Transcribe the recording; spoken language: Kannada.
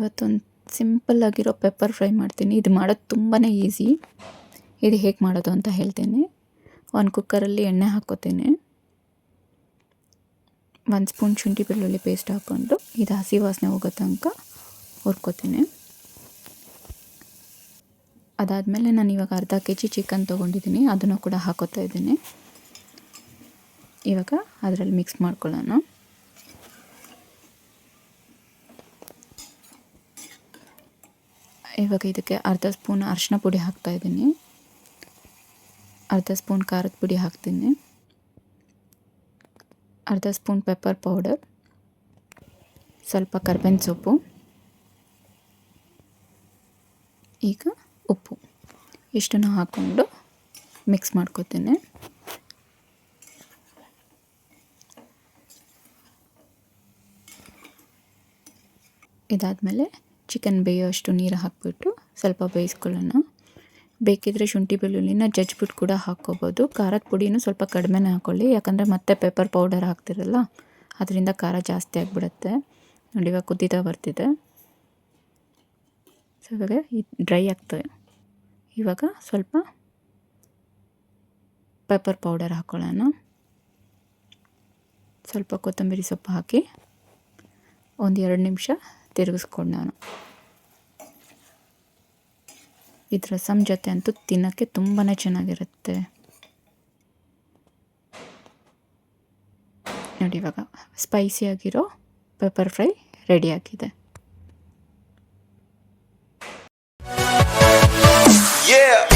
ಇವತ್ತೊಂದು ಸಿಂಪಲ್ ಆಗಿರೋ ಪೆಪ್ಪರ್ ಫ್ರೈ ಮಾಡ್ತೀನಿ. ಇದು ಮಾಡೋದು ತುಂಬಾ ಈಸಿ. ಇದು ಹೇಗೆ ಮಾಡೋದು ಅಂತ ಹೇಳ್ತೀನಿ. ಒಂದು ಕುಕ್ಕರಲ್ಲಿ ಎಣ್ಣೆ ಹಾಕ್ಕೋತೀನಿ. ಒಂದು ಸ್ಪೂನ್ ಶುಂಠಿ ಬೆಳ್ಳುಳ್ಳಿ ಪೇಸ್ಟ್ ಹಾಕ್ಕೊಂಡು ಇದು ಹಸಿ ವಾಸನೆ ಹೋಗೋ ತನಕ ಹುರ್ಕೋತೀನಿ. ಅದಾದಮೇಲೆ ನಾನು ಇವಾಗ ಅರ್ಧ ಕೆ ಜಿ ಚಿಕನ್ ತೊಗೊಂಡಿದ್ದೀನಿ. ಅದನ್ನು ಕೂಡ ಹಾಕೋತಾ ಇದ್ದೀನಿ. ಇವಾಗ ಅದರಲ್ಲಿ ಮಿಕ್ಸ್ ಮಾಡ್ಕೊಳ್ಳೋಣ. ಇವಾಗ ಇದಕ್ಕೆ ಅರ್ಧ ಸ್ಪೂನ್ ಅರಿಶಿನ ಪುಡಿ ಹಾಕ್ತಾ ಇದ್ದೀನಿ. ಅರ್ಧ ಸ್ಪೂನ್ ಖಾರದ ಪುಡಿ ಹಾಕ್ತೀನಿ. ಅರ್ಧ ಸ್ಪೂನ್ ಪೆಪ್ಪರ್ ಪೌಡರ್. ಸ್ವಲ್ಪ ಕರ್ಬೇವಿನ ಸೊಪ್ಪು. ಈಗ ಉಪ್ಪು. ಇಷ್ಟನ್ನು ಹಾಕ್ಕೊಂಡು ಮಿಕ್ಸ್ ಮಾಡ್ಕೊತೀನಿ. ಇದಾದಮೇಲೆ ಚಿಕನ್ ಬೇಯೋಷ್ಟು ನೀರು ಹಾಕಿಬಿಟ್ಟು ಸ್ವಲ್ಪ ಬೇಯಿಸ್ಕೊಳ್ಳೋಣ. ಬೇಕಿದ್ರೆ ಶುಂಠಿ ಬೆಳ್ಳುಳ್ಳಿನ ಜಜ್ಬಿಟ್ಟು ಕೂಡ ಹಾಕ್ಕೋಬೋದು. ಖಾರದ ಪುಡಿನೂ ಸ್ವಲ್ಪ ಕಡಿಮೆನೇ ಹಾಕ್ಕೊಳ್ಳಿ ಯಾಕಂದರೆ ಮತ್ತೆ ಪೆಪ್ಪರ್ ಪೌಡರ್ ಹಾಕ್ತಿರಲ್ಲ, ಅದರಿಂದ ಖಾರ ಜಾಸ್ತಿ ಆಗಿಬಿಡುತ್ತೆ. ನೋಡಿ, ಇವಾಗ ಕುದ್ದಿತಾ ಬರ್ತಿದೆ. ಸೊ ಇವಾಗ ಡ್ರೈ ಆಗ್ತದೆ ಇವಾಗ ಸ್ವಲ್ಪ ಪೆಪ್ಪರ್ ಪೌಡರ್ ಹಾಕ್ಕೊಳ್ಳೋಣ ಸ್ವಲ್ಪ ಕೊತ್ತಂಬರಿ ಸೊಪ್ಪು ಹಾಕಿ ಒಂದು ಎರಡು ನಿಮಿಷ ತಿರುಗಿಸ್ಕೊಂಡು ನಾನು ಇದು ರಸಮ್ ಜೊತೆ ಅಂತೂ ತಿನ್ನೋಕ್ಕೆ ತುಂಬಾ ಚೆನ್ನಾಗಿರುತ್ತೆ. ನೋಡಿ ಇವಾಗ ಸ್ಪೈಸಿಯಾಗಿರೋ ಪೆಪ್ಪರ್ ಫ್ರೈ ರೆಡಿಯಾಗಿದೆ Yeah.